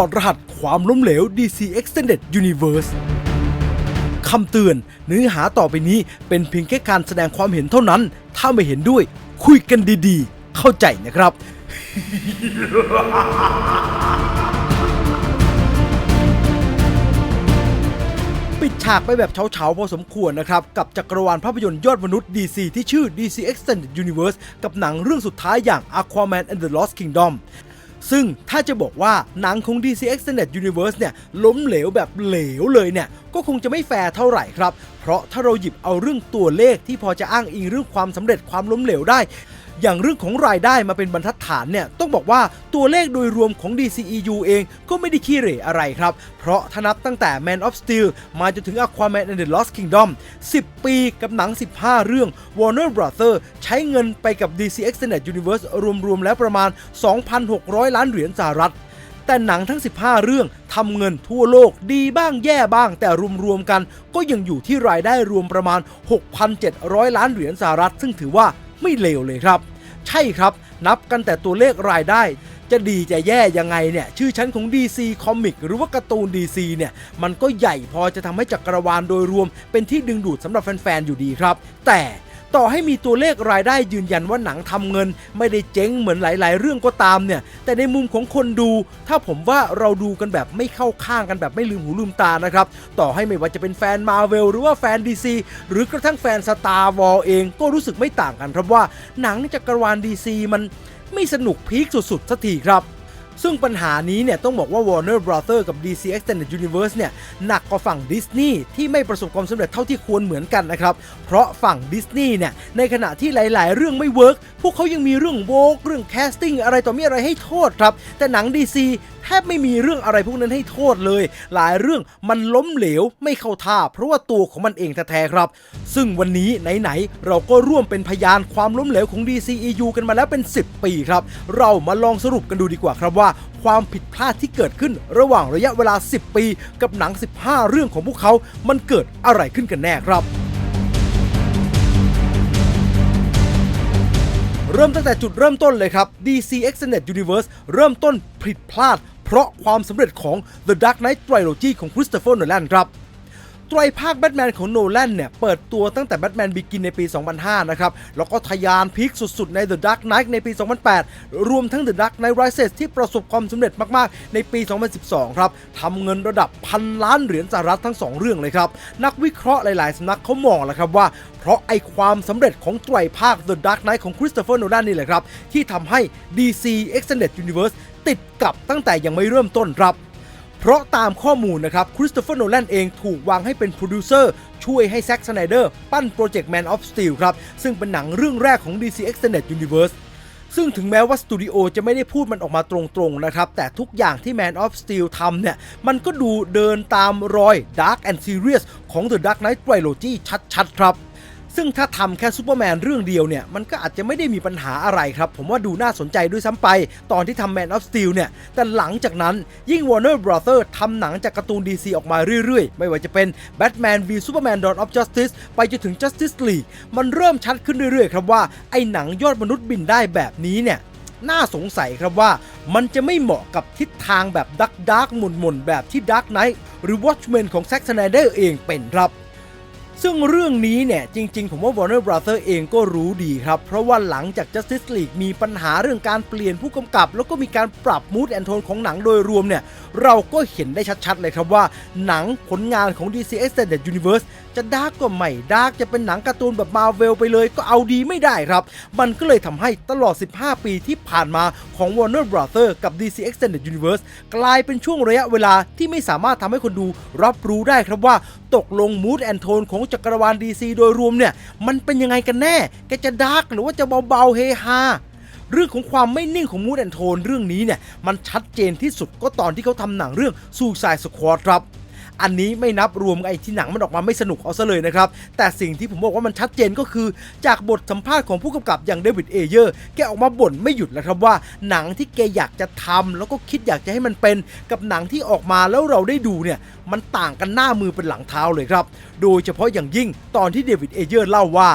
อดรหัสความล้มเหลว DC Extended Universe คำเตือนเนื้อหาต่อไปนี้เป็นเพียงแค่การแสดงความเห็นเท่านั้น ถ้าไม่เห็นด้วย คุยกันดีๆ เข้าใจนะครับ ปิดฉากไปแบบเฉาๆพอสมควรนะครับ กับจักรวาลภาพยนตร์ยอดมนุษย์ DC ที่ชื่อ DC Extended Universe กับหนังเรื่องสุดท้ายอย่าง Aquaman and the Lost Kingdom ซึ่งถ้าจะบอกว่าหนังของ DC Extended Universe เนี่ยล้มเหลวแบบเหลวเลยเนี่ยก็คงจะไม่แฟร์เท่าไหร่ครับ เพราะถ้าเราหยิบเอาเรื่องตัวเลขที่พอจะอ้างอิงเรื่องความสำเร็จความล้มเหลวได้ อย่างเรื่องของรายได้มาเป็นบรรทัดฐานเนี่ยต้องบอกว่าตัวเลขโดยรวมของ DCEU เองก็ไม่ได้ขี้เหร่อะไรครับ เพราะถ้านับตั้งแต่ Man of Steel มาจนถึง Aquaman and the Lost Kingdom 10 ปีกับหนัง 15 เรื่อง Warner Brother ใช้เงินไปกับ DC Extended Universe รวมๆแล้วประมาณ 2,600 ล้านเหรียญสหรัฐแต่หนังทั้ง 15 เรื่องทำเงินทั่วโลกดีบ้างแย่บ้าง แต่รวมๆกัน ก็ยังอยู่ที่รายได้รวมประมาณ 6,700 ล้านเหรียญสหรัฐ ซึ่งถือว่า ไม่เลวเลยครับ ใช่ครับนับกันแต่ตัวเลขรายได้ จะดีจะแย่ยังไงเนี่ย ชื่อชั้นของ DC Comic หรือว่าการ์ตูน DC เนี่ย มันก็ใหญ่พอจะทำให้จักรวาลโดยรวมเป็นที่ดึงดูดสำหรับแฟน ๆ อยู่ดีครับ แต่ ต่อให้มีตัวเลขรายได้ยืนยันว่าหนังทำเงิน ไม่ได้เจ๊งเหมือนหลาย ๆ เรื่องก็ตามเนี่ย แต่ในมุมของคนดู ถ้าผมว่าเราดูกันแบบไม่เข้าข้างกันแบบไม่ลืมหูลืมตานะครับ ต่อให้ไม่ว่าจะเป็นแฟนมาเวลหรือว่าแฟน DC หรือกระทั่งแฟน Star Wars เองก็รู้สึกไม่ต่างกันครับว่า หนังจักรวาล DC มันไม่สนุกพีคสุดๆสักทีครับ ซึ่งปัญหานี้เนี่ยต้องบอกว่า Warner Brother กับ DC Extended Universe เนี่ยหนักกว่าฝั่งดิสนีย์ที่ไม่ประสบความสำเร็จเท่าที่ควรเหมือนกันนะครับเพราะฝั่งดิสนีย์เนี่ยในขณะที่หลาย ๆ เรื่องไม่เวิร์กพวกเขายังมีเรื่องโวกเรื่องแคสติ้งอะไรต่อมีอะไรให้โทษครับแต่หนัง DC บไม่มีเรื่องอะไรพวกนั้นให้โทษเลย หลายเรื่องมันล้มเหลวไม่เข้าท่า เพราะว่าตัวของมันเองแท้ๆครับ ซึ่งวันนี้ไหนๆเราก็ร่วมเป็นพยานความล้มเหลวของ DCEU กันมาแล้วเป็น 10 ปีครับ เรามาลองสรุปกันดูดีกว่าครับว่า ความผิดพลาดที่เกิดขึ้นระหว่างระยะเวลา 10 ปี กับหนัง 15 เรื่องของพวกเขา มันเกิดอะไรขึ้นกันแน่ครับเริ่มตั้งแต่จุดเริ่มต้นเลยครับ DC Extended Universe เริ่มต้นผิดพลาด เพราะความสำเร็จของ The Dark Knight Trilogy ของ Christopher Nolan ครับไตรภาคแบทแมนของโนแลนเนี่ยเปิดตัวตั้งแต่แบทแมนบิกินในปี 2005 นะครับ แล้วก็ทะยานพีคสุดๆ ใน The Dark Knight ในปี 2008 รวมทั้ง The Dark Knight Rises ที่ประสบความสำเร็จมากๆ ในปี 2012 ครับทำเงินระดับพันล้านเหรียญสหรัฐทั้ง 2 เรื่องเลยครับ นักวิเคราะห์หลายๆสำนักเขามองแหละครับว่า เพราะไอความสำเร็จของไตรภาค The Dark Knight ของ Christopher Nolan นี่แหละครับที่ทำให้ DC Extended Universe ติดกับตั้งแต่ยังไม่เริ่มต้นครับ เพราะตามข้อมูลนะครับคริสโตเฟอร์โนแลนเองถูกวางให้เป็นโปรดิวเซอร์ ช่วยให้แซ็กสไนเดอร์ปั้นโปรเจกต์ Man of Steel ครับ ซึ่งเป็นหนังเรื่องแรกของ DC Extended Universe ซึ่งถึงแม้ว่าสตูดิโอจะไม่ได้พูดมันออกมาตรงๆนะครับ แต่ทุกอย่างที่ Man of Steel ทำเนี่ย มันก็ดูเดินตามรอย Dark and Serious ของ The Dark Knight Trilogy ชัดๆ ครับ ซึ่งถ้าทำแค่ซูเปอร์แมนเรื่องเดียวเนี่ย มันก็อาจจะไม่ได้มีปัญหาอะไรครับ ผมว่าดูน่าสนใจด้วยซ้ำไป ตอนที่ทำ Man of Steel เนี่ย แต่หลังจากนั้นยิ่ง Warner Brother ทำหนังจากการ์ตูน DC ออกมาเรื่อยๆ ไม่ว่าจะเป็น Batman v Superman Dawn of Justice ไปจนถึง Justice League มันเริ่มชัดขึ้นเรื่อยๆ ครับว่าไอ้หนังยอดมนุษย์บินได้แบบนี้เนี่ยน่าสงสัยครับว่ามันจะไม่เหมาะกับทิศทางแบบดักดักหมุนๆแบบที่ Dark Knight หรือ Watchmen ของ Zack Snyder เองเป็นครับ ซึ่งเรื่องนี้เนี่ยจริง ๆ ผมว่า Warner Brother เองก็รู้ดีครับ เพราะว่าหลังจาก Justice League มีปัญหาเรื่องการเปลี่ยนผู้กำกับ แล้วก็มีการปรับ mood and tone ของหนังโดยรวมเนี่ยเราก็เห็นได้ชัดๆเลยครับว่าหนังผลงานของ DC Extended Universe จะดาร์กก็ไม่ดาร์กจะเป็นหนังการ์ตูนแบบ Marvel ไปเลยก็เอาดีไม่ได้ครับ มันก็เลยทำให้ตลอด 15 ปีที่ผ่านมาของ Warner Brother กับ DC Extended Universe กลายเป็นช่วงระยะเวลาที่ไม่สามารถทำให้คนดูรับรู้ได้ครับว่าตกลง mood and tone ของจักรวาล DC โดยรวมเนี่ย มันเป็นยังไงกันแน่ แกจะดาร์กหรือว่าจะเบาๆเฮฮาเรื่องของความไม่นิ่งของมูดแอนโทนเรื่องนี้เนี่ย มันชัดเจนที่สุดก็ตอนที่เขาทำหนังเรื่อง Suicide Squad ครับ อันนี้ไม่นับรวมไอ้ที่หนังมันออกมาไม่สนุกเอาซะเลยนะครับ แต่สิ่งที่ผมบอกว่ามันชัดเจนก็คือ จากบทสัมภาษณ์ของผู้กำกับอย่างเดวิดเอเยอร์แกออกมาบ่นไม่หยุดแล้วครับว่า หนังที่แกอยากจะทำแล้วก็คิดอยากจะให้มันเป็นกับหนังที่ออกมาแล้วเราได้ดูเนี่ยมันต่างกันหน้ามือเป็นหลังเท้าเลยครับ โดยเฉพาะอย่างยิ่งตอนที่เดวิดเอเยอร์เล่าว่า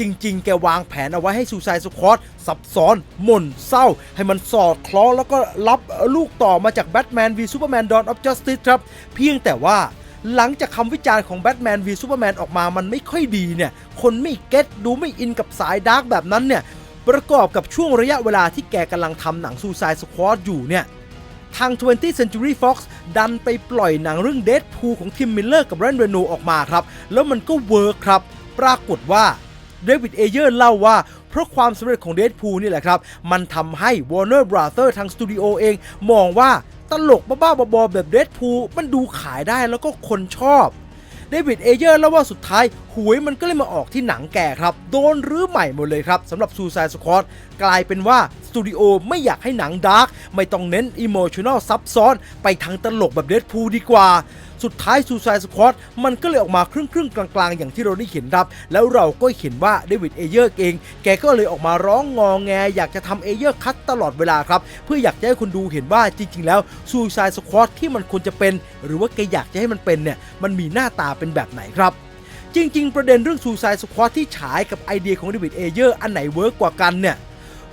จริง ๆ แกวางแผนเอาไว้ให้ซูซายสควอตซับซ้อนหม่นเศร้า ให้มันสอดคล้องแล้วก็รับลูกต่อมาจากแบทแมนวีซูเปอร์แมนดอนออฟจัสติสครับ เพียงแต่ว่าหลังจากคำวิจารณ์ของแบทแมนวีซูเปอร์แมนออกมามันไม่ค่อยดีเนี่ย คนไม่เก็ตดูไม่อินกับสายดาร์กแบบนั้นเนี่ย ประกอบกับช่วงระยะเวลาที่แกกำลังทำหนังซูซายสควอตอยู่เนี่ยทาง 20th Century Fox ดันไปปล่อยหนังเรื่อง Deadpool ของทิมมิลเลอร์กับแรนเรโนออกมาครับ แล้วมันก็เวิร์คครับ ปรากฏว่า เดวิดเอเยอร์เล่าว่า เพราะความสำเร็จของ Deadpool นี่แหละครับ มันทำให้ Warner Brothers ทางสตูดิโอเอง มองว่าตลกบ้าๆบอๆแบบ Deadpool มันดูขายได้แล้วก็คนชอบเดวิดเอเยอร์เล่าว่าสุดท้าย หวยมันก็เลยมาออกที่หนังแก่ครับ โดนรื้อใหม่หมดเลยครับสำหรับ Suicide Squad กลายเป็นว่า สตูดิโอไม่อยากให้หนังดาร์กไม่ต้องเน้นอิโมชัน a ลซับซ้อน ไปทางตลกแบบเด p พูดีกว่า สุดท้าย Suicide Squad มันก็เลยออกมาครึ่งครึ่งกลางๆ อย่างที่เราได้เห็นครับ แล้วเราก็เห็นว่าเดวิดเอเยอร์เอง แกก็เลยออกมาร้องงองแง อยากจะทำเอเยอร์คัตตลอดเวลาครับ เพื่ออยากจะให้คนดูเห็นว่าจริง ๆ แล้ว Suicide Squad ที่มันควรจะเป็น หรือว่าแกอยากจะให้มันเป็นเนี่ยมันมีหน้าตาเป็นแบบไหนครับจริง ๆ ประเด็นเรื่อง Suicide Squad ที่ฉายกับไอเดียของเดวิดเอเยอร์อันไหนเวิร์กกว่ากันเนี่ย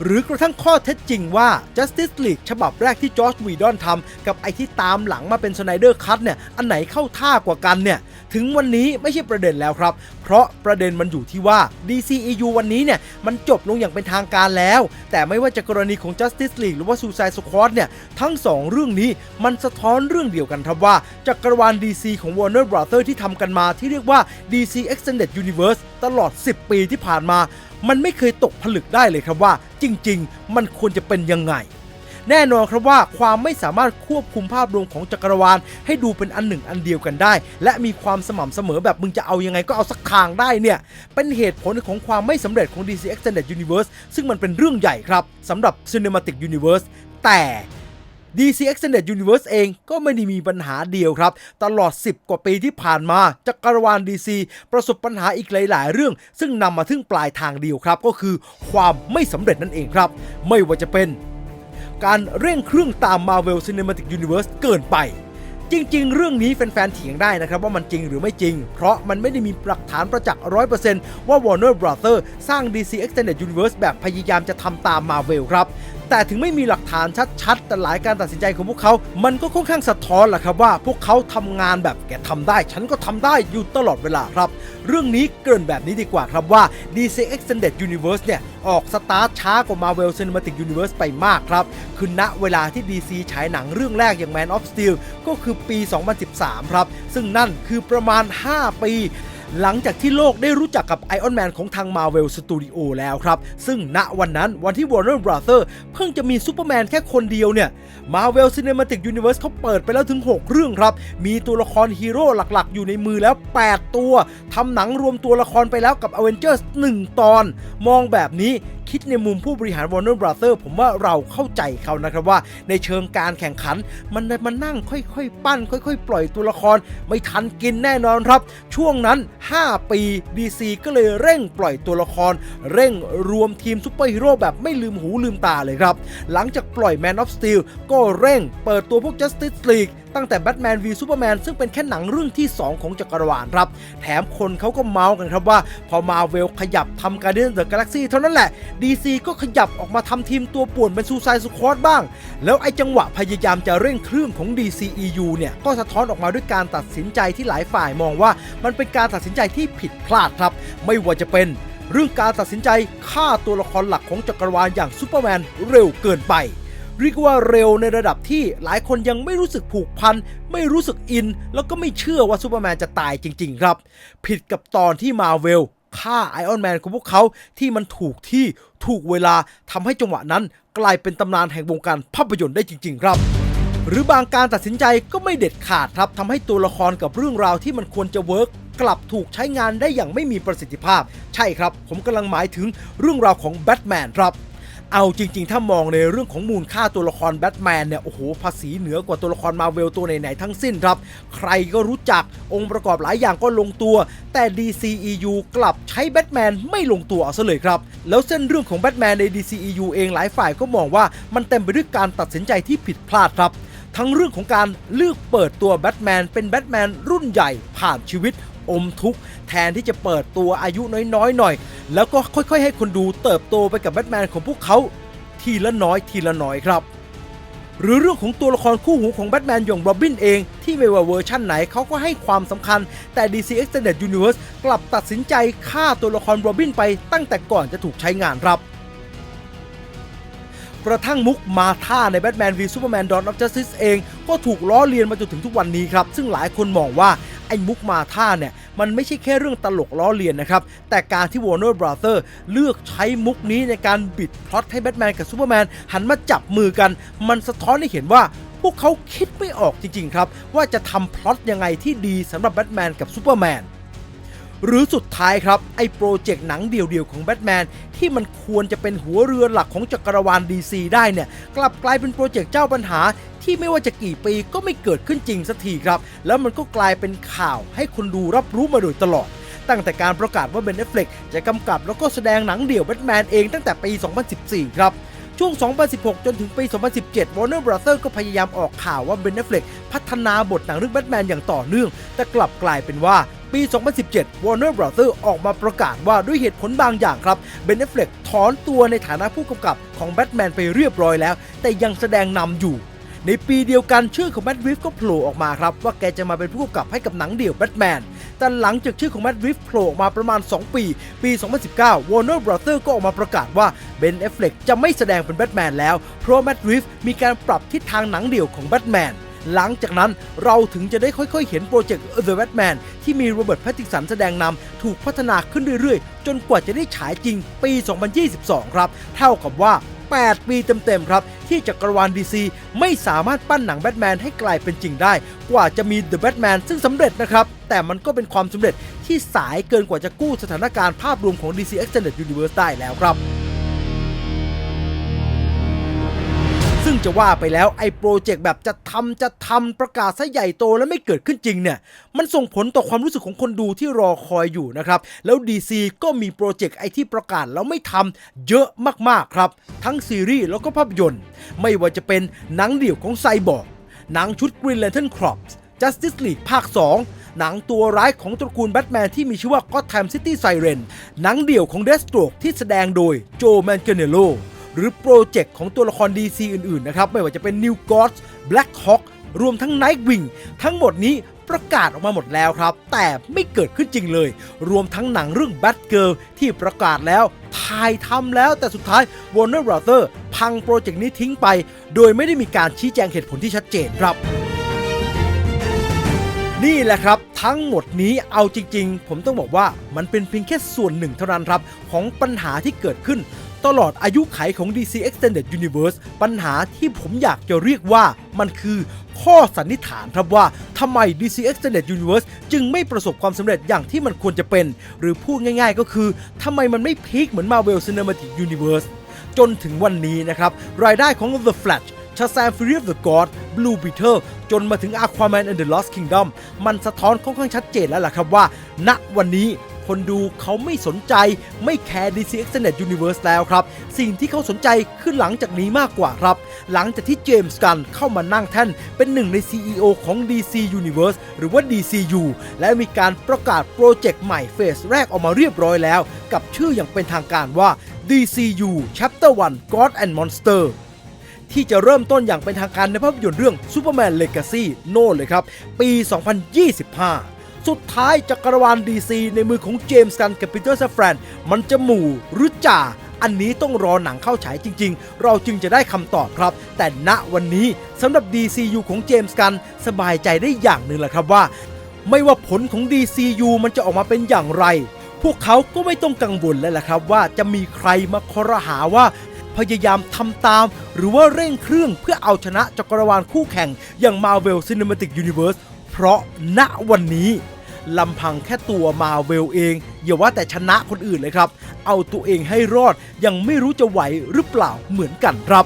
หรือกระทั่งข้อเท็จจริงว่า Justice League ฉบับแรกที่จอร์จวีดอนทำกับไอที่ตามหลังมาเป็น Snyder Cut เนี่ยอันไหนเข้าท่ากว่ากันเนี่ย ถึงวันนี้ไม่ใช่ประเด็นแล้วครับ เพราะประเด็นมันอยู่ที่ว่า DCEU วันนี้เนี่ยมันจบลงอย่างเป็นทางการแล้ว แต่ไม่ว่าจะกรณีของ Justice League หรือว่า Suicide Squad เนี่ยทั้งสองเรื่องนี้มันสะท้อนเรื่องเดียวกันครับว่าจักรวาล DC ของ Warner Brothers ที่ทำกันมาที่เรียกว่า DC Extended Universe ตลอด 10 ปีที่ผ่านมา มันไม่เคยตกผลึกได้เลยครับว่า จริง ๆ มันควรจะเป็นยังไง แน่นอนครับว่าความไม่สามารถควบคุมภาพรวมของจักรวาล ให้ดูเป็นอันหนึ่งอันเดียวกันได้ และมีความสม่ำเสมอแบบมึงจะเอายังไงก็เอาสักทางได้เนี่ย เป็นเหตุผลของความไม่สำเร็จของ DC Extended Universe ซึ่งมันเป็นเรื่องใหญ่ครับสำหรับ Cinematic Universe แต่ DC Extended Universe เองก็ไม่ได้มีปัญหาเดียวครับ ตลอด 10 กว่าปีที่ผ่านมาจักรวาล DC ประสบปัญหาอีกหลาย ๆ เรื่อง ซึ่งนำมาถึงปลายทางเดียวครับ ก็คือความไม่สำเร็จนั่นเองครับ ไม่ว่าจะเป็น การเร่งเครื่องตาม Marvel Cinematic Universe เกินไป จริง ๆ เรื่องนี้แฟนๆเถียงได้นะครับว่ามันจริงหรือไม่จริง เพราะมันไม่ได้มีหลักฐานประจักษ์ 100%ว่า Warner Brothers สร้าง DC Extended Universe แบบพยายามจะทำตาม Marvel ครับ แต่ถึงไม่มีหลักฐานชัดๆ แต่หลายการตัดสินใจของพวกเขา มันก็ค่อนข้างสะท้อนแหละครับว่า พวกเขาทำงานแบบแกทำได้ ฉันก็ทำได้อยู่ตลอดเวลาครับ เรื่องนี้เกินแบบนี้ดีกว่าครับว่า DC Extended Universe เนี่ย ออกสตาร์ทช้ากว่า Marvel Cinematic Universe ไปมากครับ คือณเวลาที่ DC ฉายหนังเรื่องแรกอย่าง Man of Steel ก็คือปี 2013 ครับ ซึ่งนั่นคือประมาณ 5 ปี หลังจากที่โลกได้รู้จักกับไอออนแมนของทาง Marvel Studio แล้วครับ ซึ่งณวันนั้นวันที่ Warner Brothers เพิ่งจะมีซูเปอร์แมนแค่คนเดียวเนี่ย Marvel Cinematic Universe เขาเปิดไปแล้วถึง 6 เรื่องครับ มีตัวละครฮีโร่หลักๆ อยู่ในมือแล้ว 8 ตัวทำหนังรวมตัวละครไปแล้วกับ Avengers 1 ตอน มองแบบนี้ คิดในมุมผู้บริหาร Warner Brothers ผมว่าเราเข้าใจเขานะครับว่า ในเชิงการแข่งขัน มันมันนั่งค่อยๆ ปั้น ค่อยๆ ปล่อยตัวละคร ไม่ทันกินแน่นอนครับ ช่วงนั้น 5 ปี DC ก็เลยเร่งปล่อยตัวละคร เร่งรวมทีมซูเปอร์ฮีโร่แบบไม่ลืมหูลืมตาเลยครับ หลังจากปล่อย Man of Steel ก็เร่งเปิดตัวพวก Justice League ตั้งแต่ Batman v Superman ซึ่งเป็นแค่หนังเรื่องที่ 2 ของจักรวาลครับ แถมคนเขาก็เมาส์กันครับว่า พอ Marvel ขยับทำ Guardians of the Galaxy เท่านั้นแหละ DC ก็ขยับออกมาทำทีมตัวป่วนเป็น Suicide Squad บ้าง แล้วไอ้จังหวะพยายามจะเร่งเครื่องของ DCEU เนี่ย ก็สะท้อนออกมาด้วยการตัดสินใจที่หลายฝ่ายมองว่า มันเป็นการตัดสินใจที่ผิดพลาดครับ ไม่ว่าจะเป็นเรื่องการตัดสินใจฆ่าตัวละครหลักของจักรวาลอย่างซูเปอร์แมนเร็วเกินไป เรียกว่าเร็วในระดับที่หลายคนยังไม่รู้สึกผูกพัน ไม่รู้สึกอิน แล้วก็ไม่เชื่อว่าซูเปอร์แมนจะตายจริง ๆ ครับ ผิดกับตอนที่มาเวลฆ่าไอออนแมนของพวกเขาที่มันถูกที่ถูกเวลาทำให้จังหวะนั้น กลายเป็นตำนานแห่งวงการภาพยนตร์ได้จริง ๆ ครับหรือบางการตัดสินใจก็ไม่เด็ดขาดครับทำให้ตัวละครกับเรื่องราวที่มันควรจะเวิร์กกลับถูกใช้งานได้อย่างไม่มีประสิทธิภาพ ใช่ครับ ผมกำลังหมายถึงเรื่องราวของแบทแมนครับ เอาจริง ๆ ถ้ามองในเรื่องของมูลค่าตัวละครแบทแมนเนี่ย โอ้โห ภาษีเหนือกว่าตัวละครมาเวลตัวไหน ๆ ทั้งสิ้นครับ ใครก็รู้จักองค์ประกอบหลายอย่างก็ลงตัว แต่ DCEU กลับใช้แบทแมนไม่ลงตัวเอาซะเลยครับ แล้วเส้นเรื่องของแบทแมนใน DCEU เองหลายฝ่ายก็มองว่ามันเต็มไปด้วยการตัดสินใจที่ผิดพลาดครับทั้งเรื่องของการเลือกเปิดตัวแบทแมนเป็นแบทแมนรุ่นใหญ่ผ่านชีวิต อมทุกข์แทนที่จะเปิดตัวอายุน้อยๆหน่อย แล้วก็ค่อยๆ ให้คนดูเติบโตไปกับแบทแมนของพวกเขาทีละน้อยทีละน้อยครับ หรือเรื่องของตัวละครคู่หูของแบทแมนอย่างโรบินเอง ที่ไม่ว่าเวอร์ชั่นไหนเขาก็ให้ความสำคัญ แต่ DC Extended Universe กลับตัดสินใจฆ่าตัวละครโรบินไปตั้งแต่ก่อนจะถูกใช้งานครับกระทั่งมุกมาท่าใน Batman v Superman Dawn of Justice เอง ก็ถูกล้อเลียนมาจนถึงทุกวันนี้ครับ ซึ่งหลายคนมองว่า ไอ้มุกมาท่าเนี่ย มันไม่ใช่แค่เรื่องตลกล้อเลียนนะครับ แต่การที่ Warner Brother เลือกใช้มุกนี้ในการบิดพล็อตให้แบทแมนกับซูเปอร์แมนหันมาจับมือกัน มันสะท้อนให้เห็นว่าพวกเขาคิดไม่ออกจริงๆครับ ว่าจะทำพล็อตยังไงที่ดีสำหรับแบทแมนกับซูเปอร์แมน หรือสุดท้ายครับ ไอ้โปรเจกต์หนังเดี่ยวๆของแบทแมนที่มันควรจะเป็นหัวเรือหลักของจักรวาล DC ได้เนี่ย กลับกลายเป็นโปรเจกต์เจ้าปัญหาที่ไม่ว่าจะกี่ปีก็ไม่เกิดขึ้นจริงสักทีครับ แล้วมันก็กลายเป็นข่าวให้คนดูรับรู้มาโดยตลอด ตั้งแต่การประกาศว่าเบนเนฟเล็กจะกำกับแล้วก็แสดงหนังเดี่ยวแบทแมนเองตั้งแต่ปี 2014 ครับช่วง 2016 จนถึงปี 2017 Warner Brother ก็พยายามออกข่าวว่า Ben Affleck พัฒนาบทหนังเรื่องแบทแมนอย่างต่อเนื่อง แต่กลับกลายเป็นว่า ปี 2017 Warner Brothers ออกมาประกาศว่าด้วยเหตุผลบางอย่างครับ Ben Affleck ถอนตัวในฐานะผู้กำกับของแบทแมนไปเรียบร้อยแล้ว แต่ยังแสดงนำอยู่ ในปีเดียวกันชื่อของแมดริฟก็โผล่ออกมาครับ ว่าแกจะมาเป็นผู้กำกับให้กับหนังเดี่ยวแบทแมนแต่หลังจากชื่อของแมดริฟโผล่ออกมาประมาณ 2 ปี ปี 2019 Warner Brothers ก็ออกมาประกาศว่าเบน a อฟเฟล็กจะไม่แสดงเป็นแบทแมนแล้วเพราะแมดริฟมีการปรับทิศทางหนังเดี่ยวของแบทแมน หลังจากนั้นเราถึงจะได้ค่อยๆ เห็นโปรเจกต์ The Batman ที่มีโรเบิร์ตแพตติสันแสดงนำถูกพัฒนาขึ้นเรื่อยๆ จนกว่าจะได้ฉายจริงปี 2022 ครับ เท่ากับว่า 8 ปีเต็มๆ ครับ ที่จักรวาล DC ไม่สามารถปั้นหนังแบทแมนให้กลายเป็นจริงได้ กว่าจะมี The Batman ซึ่งสำเร็จนะครับ แต่มันก็เป็นความสำเร็จที่สายเกินกว่าจะกู้สถานการณ์ภาพรวมของ DC Extended Universe ได้แล้วครับ ซึ่งจะว่าไปแล้วไอ้โปรเจกต์แบบจะทำจะทำประกาศซะใหญ่โตแล้วไม่เกิดขึ้นจริงเนี่ยมันส่งผลต่อความรู้สึกของคนดูที่รอคอยอยู่นะครับแล้ว DC ก็มีโปรเจกต์ไอที่ประกาศแล้วไม่ทำเยอะมากๆครับ ทั้งซีรีส์แล้วก็ภาพยนตร์ ไม่ว่าจะเป็นหนังเดี่ยวของไซบอร์กหนังชุด Green Lantern Corps Justice League ภาค 2 หนังตัวร้ายของตระกูลแบทแมนที่มีชื่อว่า Gotham City Siren หนังเดี่ยวของ Deathstroke ที่แสดงโดยโจแมนเกเนโล หรือโปรเจกต์ของตัวละคร DC อื่นๆ นะครับ ไม่ว่าจะเป็น New Gods Black Hawk รวมทั้ง Nightwing ทั้งหมดนี้ประกาศออกมาหมดแล้วครับ แต่ไม่เกิดขึ้นจริงเลย รวมทั้งหนังเรื่อง Batgirl ที่ประกาศแล้วถ่ายทำแล้วแต่สุดท้าย Warner Brother พังโปรเจกต์นี้ทิ้งไป โดยไม่ได้มีการชี้แจงเหตุผลที่ชัดเจนครับ นี่แหละครับ ทั้งหมดนี้เอาจริง ๆ ผมต้องบอกว่ามันเป็นเพียงแค่ส่วนหนึ่งเท่านั้นครับ ของปัญหาที่เกิดขึ้น ตลอดอายุไขของ DC Extended Universe ปัญหาที่ผมอยากจะเรียกว่ามันคือข้อสันนิษฐานครับว่าทำไม DC Extended Universe จึงไม่ประสบความสำเร็จอย่างที่มันควรจะเป็น หรือพูดง่ายๆก็คือทำไมมันไม่พีคเหมือน Marvel Cinematic Universe จนถึงวันนี้นะครับ รายได้ของ The Flash ชาแซมฟิรี of the God Blue Beetle จนมาถึง Aquaman and the Lost Kingdom มันสะท้อนค่อนข้างชัดเจนแล้วล่ะครับว่า ณวันนี้ คนดูเขาไม่สนใจไม่แคร์ DC Extended Universe แล้วครับ สิ่งที่เขาสนใจคือหลังจากนี้มากกว่าครับ หลังจากที่เจมส์กันเข้ามานั่งแท่น เป็นหนึ่งใน CEO ของ DC Universe หรือว่า DCU และมีการประกาศโปรเจกต์ใหม่เฟสแรกออกมาเรียบร้อยแล้ว กับชื่ออย่างเป็นทางการว่า DCU Chapter 1 God and Monster ที่จะเริ่มต้นอย่างเป็นทางการในภาพยนตร์เรื่อง Superman Legacy โน่นเลยครับ ปี 2025 สุดท้ายจักรวาล DC ในมือของเจมส์กันกับปีเตอร์ซฟรนมันจะหมู่หรือจ่า อันนี้ต้องรอหนังเข้าฉายจริง ๆ เราจึงจะได้คำตอบครับ แต่ณวันนี้สำหรับ DCU ของเจมส์กันสบายใจได้อย่างหนึ่งแหละครับว่า ไม่ว่าผลของ DCU มันจะออกมาเป็นอย่างไร พวกเขาก็ไม่ต้องกังวลแล้วล่ะครับว่าจะมีใครมาคอรหาว่าพยายามทำตาม หรือว่าเร่งเครื่องเพื่อเอาชนะจักรวาลคู่แข่งอย่าง Marvel Cinematic Universe เพราะณวันนี้ลำพังแค่ตัวมาเวลเอง อย่าว่าแต่ชนะคนอื่นเลยครับ เอาตัวเองให้รอดยังไม่รู้จะไหวหรือเปล่าเหมือนกันครับ